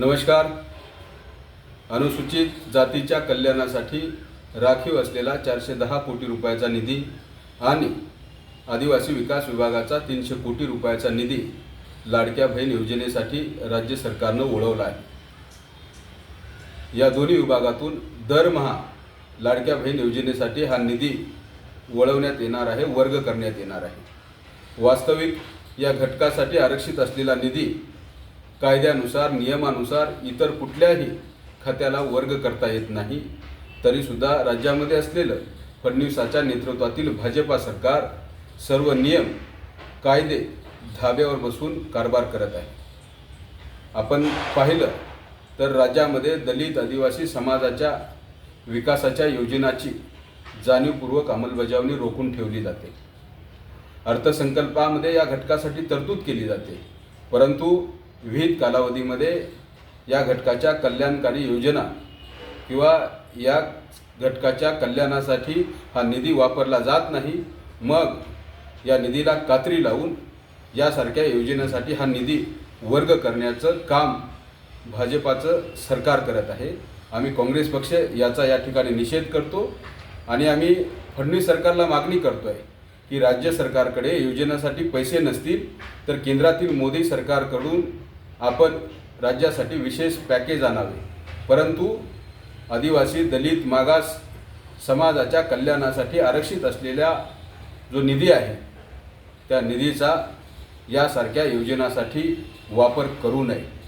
नमस्कार. अनुसूचित जातीच्या कल्याणासाठी राखीव असलेला चारशे दहा कोटी रुपयाचा निधी आणि आदिवासी विकास विभागाचा तीनशे कोटी रुपयाचा निधी लाडक्या बहीण योजनेसाठी राज्य सरकारनं वळवला आहे. या दोन्ही विभागातून दरमहा लाडक्या बहीण योजनेसाठी हा निधी वळवण्यात येणार आहे वर्ग करण्यात येणार आहे. वास्तविक या घटकासाठी आरक्षित असलेला निधी कायद्यानुसार नियमानुसार इतर कुठल्याही खात्याला वर्ग करता येत नाही. तरीसुद्धा राज्यामध्ये असलेलं फडणवीसाच्या नेतृत्वातील भाजपा सरकार सर्व नियम कायदे धाब्यावर बसून कारभार करत आहे. आपण पाहिलं तर राज्यामध्ये दलित आदिवासी समाजाच्या विकासाच्या योजनाची जाणीवपूर्वक अंमलबजावणी रोखून ठेवली जाते. अर्थसंकल्पामध्ये या घटकासाठी तरतूद केली जाते. परंतु विविध कालावधीमध्ये या घटकाच्या कल्याणकारी योजना किंवा या घटकाच्या कल्याणासाठी हा निधी वापरला जात नाही मग या निधीला कात्री लावून यासारख्या योजनेसाठी हा निधी वर्ग करण्याचं काम भाजपाचं सरकार करत आहे. आम्ही काँग्रेस पक्ष याचा या ठिकाणी निषेध करतो आणि आम्ही फडणवीस सरकारला मागणी करतो आहे की राज्य सरकारकडे योजनेसाठी पैसे नसतील तर केंद्रातील मोदी सरकारकडून आपण राज्यासाठी विशेष पॅकेज आणावे. परंतु आदिवासी दलित मागास समाजाच्या कल्याणासाठी आरक्षित असलेल्या जो निधी आहे त्या निधीचा यासारख्या योजनासाठी वापर करू नये.